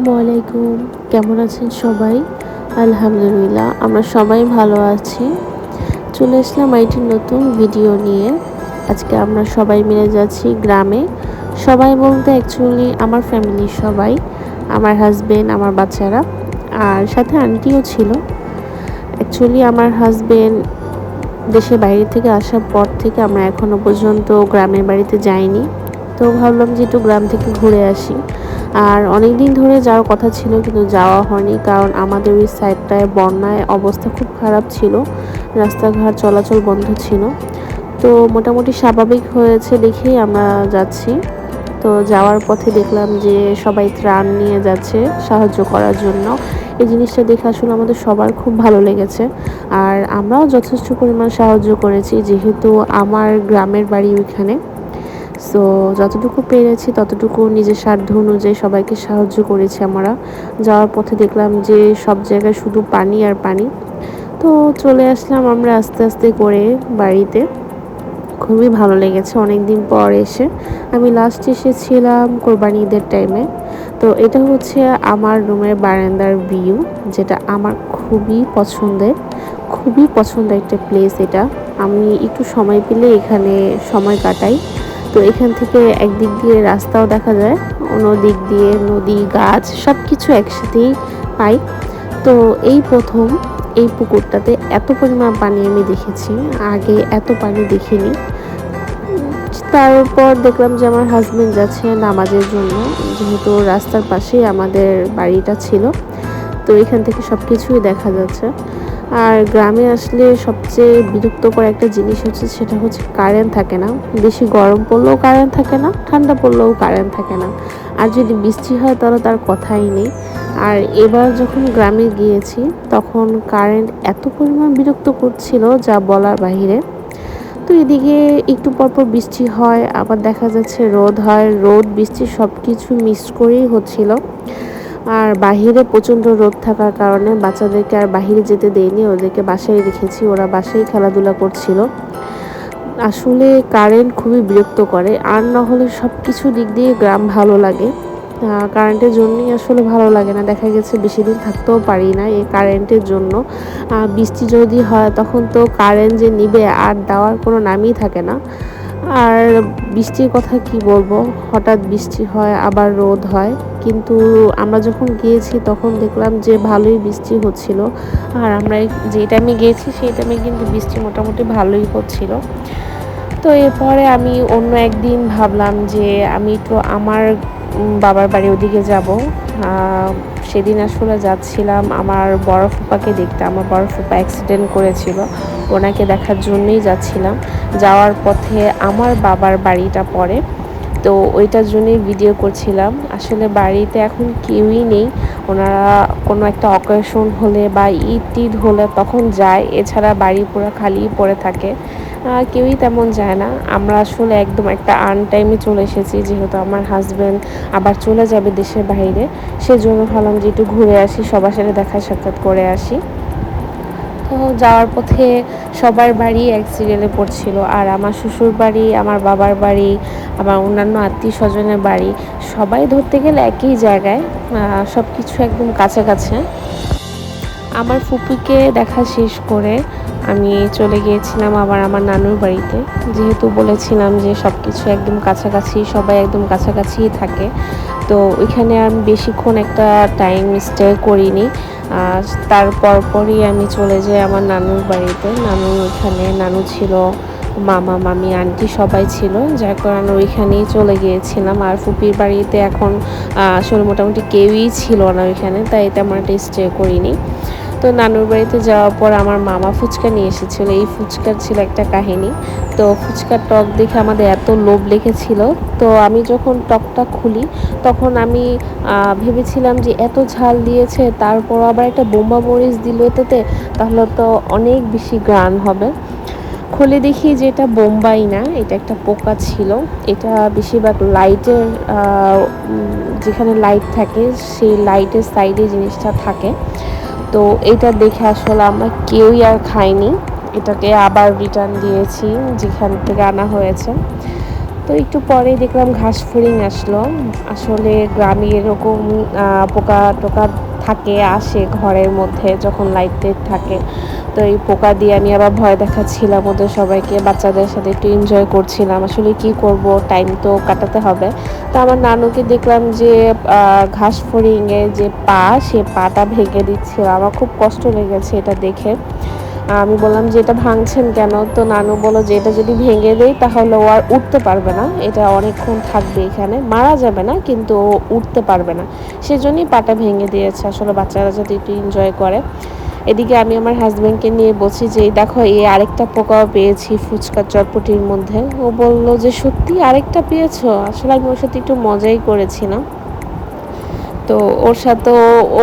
আসসালামু আলাইকুম। কেমন আছেন সবাই? আলহামদুলিল্লাহ, আমরা সবাই ভালো আছি। চলে আসলাম আইটির নতুন ভিডিও নিয়ে। আজকে আমরা সবাই মিলে যাচ্ছি গ্রামে। সবাই বলতে অ্যাকচুয়ালি আমার ফ্যামিলির সবাই, আমার হাজবেন্ড আমার বাচ্চারা, আর সাথে আন্টিও ছিল। অ্যাকচুয়ালি আমার হাজবেন্ড দেশের বাইরে থেকে আসার পর থেকে আমরা এখনও পর্যন্ত গ্রামের বাড়িতে যাইনি। তো ভাবলাম যে একটু গ্রাম থেকে ঘুরে আসি। আর অনেক দিন ধরে যাওয়ার কথা ছিল, কিন্তু যাওয়া হয়নি কারণ আমাদের ওই সাইডটায় বন্যায় অবস্থা খুব খারাপ ছিল। রাস্তাঘাট চলাচল বন্ধ ছিল। তো মোটামুটি স্বাভাবিক হয়েছে দেখেই আমরা যাচ্ছি। তো যাওয়ার পথে দেখলাম যে সবাই ত্রাণ নিয়ে যাচ্ছে সাহায্য করার জন্য। এই জিনিসটা দেখে আসলে আমাদের সবার খুব ভালো লেগেছে। আর আমরাও যথেষ্ট পরিমাণ সাহায্য করেছি, যেহেতু আমার গ্রামের বাড়ি ওইখানে। সো যতটুকু পেরেছি, ততটুকু নিজের সাধ্য অনুযায়ী সবাইকে সাহায্য করেছি আমরা। যাওয়ার পথে দেখলাম যে সব জায়গায় শুধু পানি আর পানি। তো চলে আসলাম আমরা আস্তে আস্তে করে বাড়িতে। খুবই ভালো লেগেছে অনেক দিন পর এসে। আমি লাস্ট এসেছিলাম কোরবানি ঈদের টাইমে তো এটা হচ্ছে আমার রুমের বারান্দার ভিউ যেটা আমার খুবই পছন্দের। খুবই পছন্দের একটা প্লেস এটা। আমি একটু সময় পেলে এখানে সময় কাটাই। তো এখান থেকে একদিক দিয়ে রাস্তাও দেখা যায়। অন্য দিক দিয়ে নদী, গাছ সব কিছু একসাথেই পাই। তো এই প্রথম এই পুকুরটাতে এত পরিমাণ পানি আমি দেখেছি। আগে এত পানি দেখিনি। তারপর দেখলাম যে আমার হাজব্যান্ড যাচ্ছে নামাজের জন্য। যেহেতু রাস্তার পাশেই আমাদের বাড়িটা ছিল। তো এখান থেকে সব কিছুই দেখা যাচ্ছে। আর গ্রামে আসলে সবচেয়ে বিরক্তকর একটা জিনিস হচ্ছে সেটা হচ্ছে কারেন্ট থাকে না। বেশি গরম পড়লেও কারেন্ট থাকে না, ঠান্ডা পড়লেও কারেন্ট থাকে না। আর যদি বৃষ্টি হয় তাহলে তার কথাই নেই। আর এবার যখন গ্রামে গিয়েছি, তখন কারেন্ট এত পরিমাণ বিরক্ত করছিল যা বলার বাহিরে। তো এদিকে একটু পরপর বৃষ্টি হয়, আবার দেখা যাচ্ছে রোদ হয়, রোদ, বৃষ্টি সব কিছু মিক্স করেই হচ্ছিল। আর বাহিরে প্রচণ্ড রোদ থাকার কারণে বাচ্চাদেরকে আর বাহিরে যেতে দেয়নি, ওদেরকে বাসায় রেখেছি, ওরা বাসায় খেলাধুলা করছিল। আসলে কারেন্ট খুবই বিরক্ত করে, আর না হলে সব কিছু দিক দিয়ে গ্রাম ভালো লাগে। কারেন্টের জন্যই আসলে ভালো লাগে না, দেখা গেছে বেশি দিন থাকতেও পারি না এই কারেন্টের জন্য। বৃষ্টি যদি হয় তখন তো কারেন্ট যে নিবে আর দেওয়ার কোনো নামই থাকে না। আর বৃষ্টির কথা কি বলব, হঠাৎ বৃষ্টি হয়, আবার রোদ হয়। কিন্তু আমরা যখন গিয়েছি তখন দেখলাম যে ভালোই বৃষ্টি হচ্ছিল। আর আমরা যে টাইমে গিয়েছি সেই টাইমে কিন্তু বৃষ্টি মোটামুটি ভালোই হচ্ছিল। তো এরপরে আমি অন্য একদিন ভাবলাম যে আমি একটু আমার বাবার বাড়ি ওদিকে যাব। সেদিন আসলে যাচ্ছিলাম আমার বড় ফুপাকে দেখতে। আমার বড় ফুপা অ্যাক্সিডেন্ট করেছিল। ওনাকে দেখার জন্যই যাচ্ছিলাম। যাওয়ার পথে আমার বাবার বাড়িটা পড়ে। তো ওইটার জন্যই ভিডিও করছিলাম। আসলে বাড়িতে এখন কেউই নেই। ওনারা কোনো একটা অকেশন হলে বা ঈদ টিদ হলে তখন যায়। এছাড়া বাড়ি পুরো খালি পড়ে থাকে। কেউই তেমন যায় না। আমরা আসলে একদম একটা আন টাইমে চলে এসেছি। যেহেতু আমার হাজব্যান্ড আবার চলে যাবে দেশের বাইরে। সেজন্য ভাবলাম যে একটু ঘুরে আসি, সবার সাথে দেখা সাক্ষাৎ করে আসি। যাওয়ার পথে সবার বাড়ি এক সিরিয়ালে পড়ছিল। আর আমার শ্বশুর বাড়ি, আমার বাবার বাড়ি, আমার অন্যান্য আত্মীয় স্বজনের বাড়ি, সবাই ধরতে গেলে একই জায়গায় সব কিছু একদম কাছাকাছি আমার ফুপুকে দেখা শেষ করে আমি চলে গিয়েছিলাম আবার আমার নানুর বাড়িতে। যেহেতু বলেছিলাম যে সব কিছু একদম কাছাকাছি, সবাই একদম কাছাকাছিই থাকে। তো ওইখানে আমি বেশিক্ষণ একটা টাইম স্টে করিনি। তারপর পরই আমি চলে যাই আমার নানুর বাড়িতে। নানু ওইখানে, নানু ছিল, মামা, মামি, আন্টি সবাই ছিল। যার কারণে ওইখানেই চলে গিয়েছিলাম। আর ফুপির বাড়িতে এখন আসলে মোটামুটি কেউই ছিল না ওইখানে, তাই তেমন একটা স্টে করিনি। তো নানুর বাড়িতে যাওয়ার পর আমার মামা ফুচকা নিয়ে এসেছিল। এই ফুচকার ছিল একটা কাহিনী। তো ফুচকার টক দেখে আমাদের এত লোভ লেগেছিল। তো আমি যখন টকটা খুলি, তখন আমি ভেবেছিলাম যে এত ঝাল দিয়েছে, তারপর আবার একটা বোম্বা মরিচ দিল এটাতে, তাহলে তো অনেক বেশি গ্রান হবে। খুলে দেখি যে এটা বোম্বাই না, এটা একটা পোকা ছিল। এটা বেশিরভাগ লাইটের যেখানে লাইট থাকে, সেই লাইটের সাইডে জিনিসটা থাকে। তো এটা দেখে আসলে আমরা কেউই আর খাইনি। এটাকে আবার রিটার্ন দিয়েছি, যেখান থেকে আনা হয়েছে। তো একটু পরেই দেখলাম ঘাস ফড়িং আসলো। আসলে গ্রামে এরকম পোকা টোকা থাকে, আসে ঘরের মধ্যে যখন লাইট থাকে। তো এই পোকা দিয়ে আমি আবার ভয় দেখাচ্ছিলাম ওদের সবাইকে, বাচ্চাদের সাথে একটু এনজয় করছিলাম। আসলে কি করব? টাইম তো কাটাতে হবে। তো আমার নানুকে দেখলাম যে ঘাস ফড়িংয়ে যে পা, সে পাটা ভেঙে দিচ্ছিল। আমার খুব কষ্ট লেগেছে এটা দেখে। আমি বললাম যে, এটা ভাঙছেন কেন? তো নানু বলো যে, এটা যদি ভেঙে দেয় তাহলে ও আর উঠতে পারবে না। এটা অনেকক্ষণ থাকবে এখানে। মারা যাবে না, কিন্তু ও উঠতে পারবে না। সেজন্যই পাটা ভেঙে দিয়েছে। আসলে বাচ্চারা যাতে একটু এনজয় করে। এদিকে আমি আমার হাজব্যান্ডকে নিয়ে বলছি যে দেখো, এই আরেকটা পোকাও পেয়েছি ফুচকার চটপটির মধ্যে। ও বলল যে, সত্যি আরেকটা পেয়েছ? আসলে আমি ওর সাথে একটু মজাই করেছিলাম। তো ওর সাথে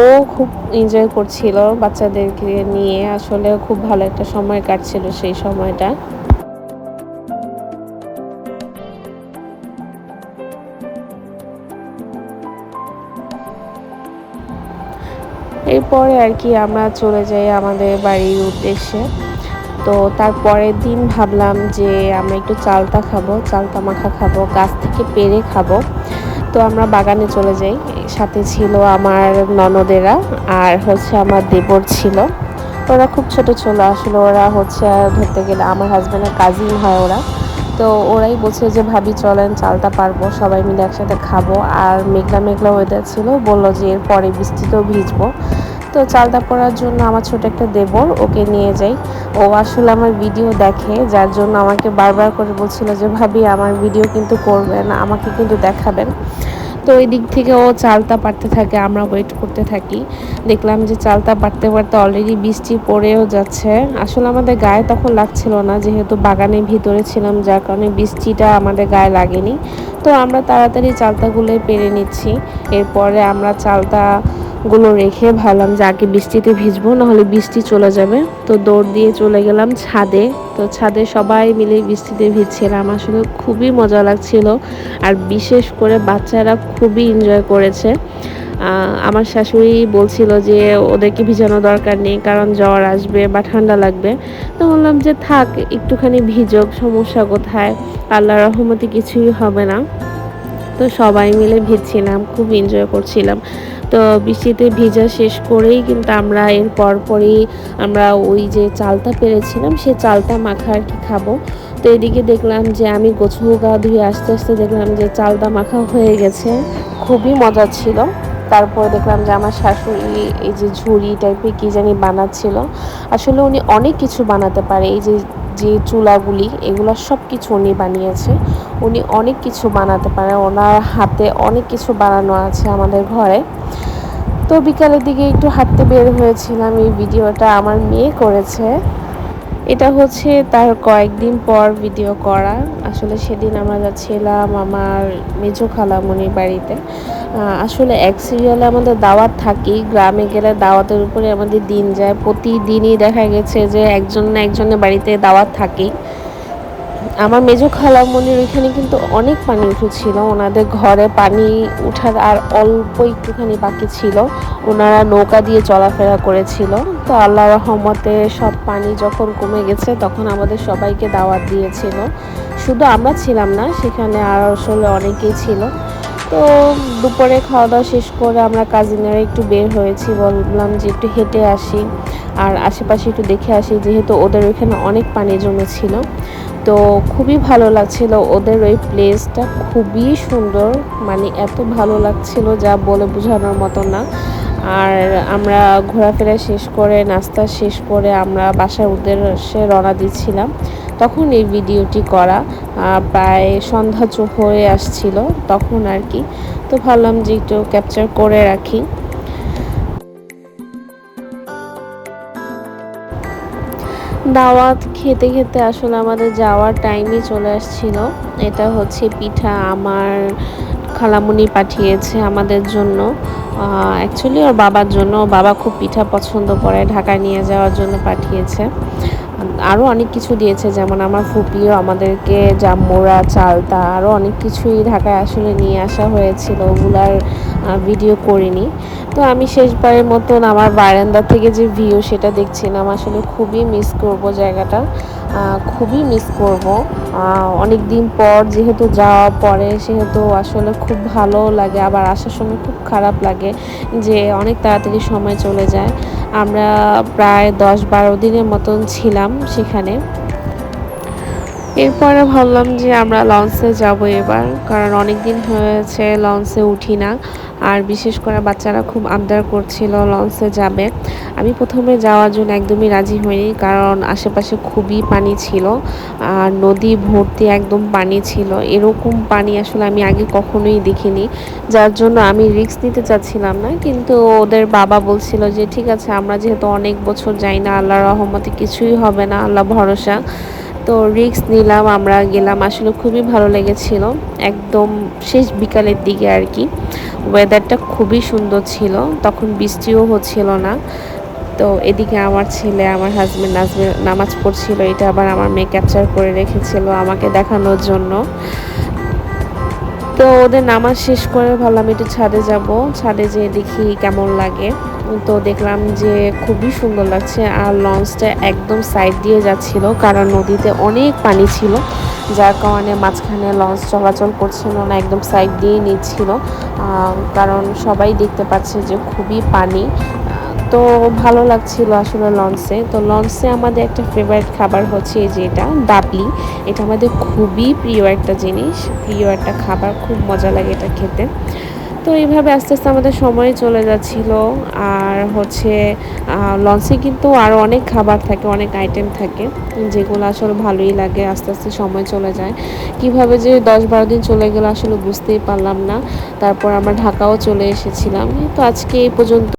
ও খুব এনজয় করছিল বাচ্চাদেরকে নিয়ে। আসলে খুব ভালো একটা সময় কাটছিল সেই সময়টা। এরপরে আর কি আমরা চলে যাই আমাদের বাড়ির উদ্দেশ্যে। তো তারপরের দিন ভাবলাম যে আমরা একটু চালতা খাব, চালতা মাখা খাব, গাছ থেকে পেরে খাব। তো আমরা বাগানে চলে যাই। সাথে ছিল আমার ননদেরা আর হচ্ছে আমার দেবর ছিল। ওরা খুব ছোট ছিল, আসলে ওরা হচ্ছে ধরতে গেলে আমার হাজব্যান্ডের কাজিন হয় ওরা। তো ওরাই বলছে যে, ভাবি চলেন চালটা পারব, সবাই মিলে একসাথে খাব। আর মেঘলা মেঘলা ওয়েদার ছিল, বলল যে, এরপরে বৃষ্টিতেও ভিজবো। তো চালটা পড়ার জন্য আমার ছোট একটা দেবর, ওকে নিয়ে যাই। ও আসলে আমার ভিডিও দেখে, যার জন্য আমাকে বারবার করে বলছিল যে, ভাবি, আমার ভিডিও কিন্তু করবেন আমাকে কিন্তু দেখাবেন। তো ওই দিক থেকে ও চালতা পারতে থাকে, আমরা ওয়েট করতে থাকি। দেখলাম যে চালতা পারতে পারতে অলরেডি বৃষ্টি পড়েও যাচ্ছে। আসলে আমাদের গায়ে তখন লাগছিল না, যেহেতু বাগানের ভিতরে ছিলাম, যার কারণে বৃষ্টিটা আমাদের গায়ে লাগেনি। তো আমরা তাড়াতাড়ি চালতাগুলো পেরে নিচ্ছি। এরপরে আমরা চালতা গুলো রেখে ভাবলাম যে আগে বৃষ্টিতে ভিজবো, নাহলে বৃষ্টি চলে যাবে। তো দৌড় দিয়ে চলে গেলাম ছাদে। তো ছাদে সবাই মিলে বৃষ্টিতে ভিজছিলাম। আসলে খুবই মজা লাগছিল। আর বিশেষ করে বাচ্চারা খুবই এনজয় করেছে। আমার শাশুড়ি বলছিল যে ওদেরকে ভিজানো দরকার নেই, কারণ জ্বর আসবে বা ঠান্ডা লাগবে। তো বললাম যে থাক, একটুখানি ভিজক, সমস্যা কোথায়? আল্লাহ রহমতে কিছুই হবে না। তো সবাই মিলে ভিজছিলাম, খুব এনজয় করছিলাম। তো বৃষ্টিতে ভিজা শেষ করেই কিন্তু আমরা এর পরপরই আমরা ওই যে চালটা পেরেছিলাম, সে চালটা মাখা আর কি খাব। তো এদিকে দেখলাম যে আমি গোছু গা ধুয়ে আস্তে আস্তে দেখলাম যে চালটা মাখা হয়ে গেছে। খুবই মজা ছিল। তারপরে দেখলাম যে আমার শাশুড়ি এই যে ঝুড়ি টাইপের কী জানি বানাচ্ছিল। আসলে উনি অনেক কিছু বানাতে পারে। এই যে যে চুলাগুলি, এগুলো সব কিছু উনি বানিয়েছে। উনি অনেক কিছু বানাতে পারে। ওনার হাতে অনেক কিছু বানানো আছে আমাদের ঘরে। তো বিকালের দিকে একটু হাঁটতে বের হয়েছিলাম। এই ভিডিওটা আমার মেয়ে করেছে। এটা হচ্ছে তার কয়েকদিন পর ভিডিও করা। আসলে সেদিন আমরা যাচ্ছিলাম আমার মেজো খালামণির বাড়িতে। আসলে এক সিরিয়ালে আমাদের দাওয়াত থাকি গ্রামে গেলে দাওয়াতের উপরে আমাদের দিন যায়। প্রতিদিনই দেখা গেছে যে একজন না একজনের বাড়িতে দাওয়াত থাকেই। আমার মেজো খালামনির ওইখানে কিন্তু অনেক পানি উঠেছিল। ওনাদের ঘরে পানি উঠার আর অল্প একটুখানি বাকি ছিল। ওনারা নৌকা দিয়ে চলাফেরা করেছিল। তো আল্লাহ রহমতে সব পানি যখন কমে গেছে, তখন আমাদের সবাইকে দাওয়াত দিয়েছিল। শুধু আমরা ছিলাম না, সেখানে আর আসলে অনেকেই ছিল। তো দুপুরে খাওয়া দাওয়া শেষ করে আমরা কাজিনেরা একটু বের হয়েছি, বললাম যে একটু হেঁটে আসি। আর আশেপাশে একটু দেখে আসি, যেহেতু ওদের ওইখানে অনেক পানি জমেছিল। তো খুবই ভালো লাগছিল, ওদের ওই প্লেসটা খুবই সুন্দর মানে এত ভালো লাগছিল যা বলে বোঝানোর মতো না। আর আমরা ঘোরাফেরা শেষ করে, নাস্তা শেষ করে আমরা বাসার উদ্দেশ্যে রওনা দিচ্ছিলাম। তখন এই ভিডিওটি করা প্রায় সন্ধ্যা হয়ে আসছিল তখন আর কি। তো ভাবলাম যে একটু ক্যাপচার করে রাখি। দাওয়াত খেতে খেতে আসলে আমাদের যাওয়ার টাইমই চলে আসছিল। এটা হচ্ছে পিঠা আমার খালামুনি পাঠিয়েছে আমাদের জন্য। অ্যাকচুয়ালি ওর বাবার জন্য। বাবা খুব পিঠা পছন্দ করে, ঢাকায় নিয়ে যাওয়ার জন্য পাঠিয়েছে। আরও অনেক কিছু দিয়েছে, যেমন আমার ফুপিও আমাদেরকে জামমোড়া চালতা আরও অনেক কিছুই ঢাকায় আসলে নিয়ে আসা হয়েছিল। ওগুলার ভিডিও করিনি। তো আমি শেষবারের মতন আমার বারান্দা থেকে যে ভিউ সেটা দেখছিলাম, আসলে খুবই মিস করব জায়গাটা। খুবই মিস করব। অনেক দিন পর যেহেতু যাওয়া পরে সেহেতু আসলে খুব ভালো লাগে, আবার আসার সময় খুব খারাপ লাগে যে অনেক তাড়াতাড়ি সময় চলে যায়। আমরা প্রায় দশ বারো দিনের মতন ছিলাম সেখানে। এরপরে ভাবলাম যে আমরা লঞ্চে যাব এবার, কারণ অনেক দিন হয়েছে লঞ্চে উঠি না। আর বিশেষ করে বাচ্চারা খুব আবদার করছিল, লঞ্চে যাবে। আমি প্রথমে যাওয়ার জন্য একদমই রাজি হইনি, কারণ আশেপাশে খুবই পানি ছিল, আর নদী ভর্তি একদম পানি ছিল। এরকম পানি আসলে আমি আগে কখনোই দেখিনি, যার জন্য আমি রিস্ক নিতে চাচ্ছিলাম না। কিন্তু ওদের বাবা বলছিল যে, ঠিক আছে, আমরা যেহেতু অনেক বছর যাই না আল্লাহ রহমতে কিছুই হবে না, আল্লাহ ভরসা। তো রিক্স নিলাম, আমরা গেলাম। আসলে খুবই ভালো লেগেছিল। একদম শেষ বিকালের দিকে আর কি। ওয়েদারটা খুবই সুন্দর ছিল। তখন বৃষ্টিও হচ্ছিল না। তো এদিকে আমার ছেলে, আমার হাজব্যান্ড নাজবে নামাজ পড়ছিল। এটা আবার আমার মেয়ে ক্যাপচার করে রেখেছিল আমাকে দেখানোর জন্য। তো ওদের নামাজ শেষ করে ভাবলাম একটু ছাদে যাব। ছাদে যেয়ে দেখি কেমন লাগে। তো দেখলাম যে খুবই সুন্দর লাগছে আর লঞ্চটা একদম সাইড দিয়ে যাচ্ছিল কারণ নদীতে অনেক পানি ছিল, যার কারণে মাঝখানে লঞ্চ চলাচল করছিল না, একদম সাইড দিয়েই নিচ্ছিল। কারণ সবাই দেখতে পাচ্ছে যে খুবই পানি। তো ভালো লাগছিল আসলে লঞ্চে। তো লঞ্চে আমাদের একটা ফেভারিট খাবার হচ্ছে এই যে এটা, ডাবলি। এটা আমাদের খুবই প্রিয় একটা জিনিস, প্রিয় একটা খাবার, খুব মজা লাগে এটা খেতে। তো এইভাবে আস্তে আস্তে আমাদের সময় চলে যাচ্ছিল। আর হচ্ছে লঞ্চে কিন্তু আরও অনেক খাবার থাকে, অনেক আইটেম থাকে, যেগুলো আসলে ভালোই লাগে, আস্তে আস্তে সময় চলে যায়। কীভাবে যে দশ বারো দিন চলে গেল আসলে বুঝতেই পারলাম না। তারপর আমরা ঢাকাও চলে এসেছিলাম। তো আজকে এই পর্যন্ত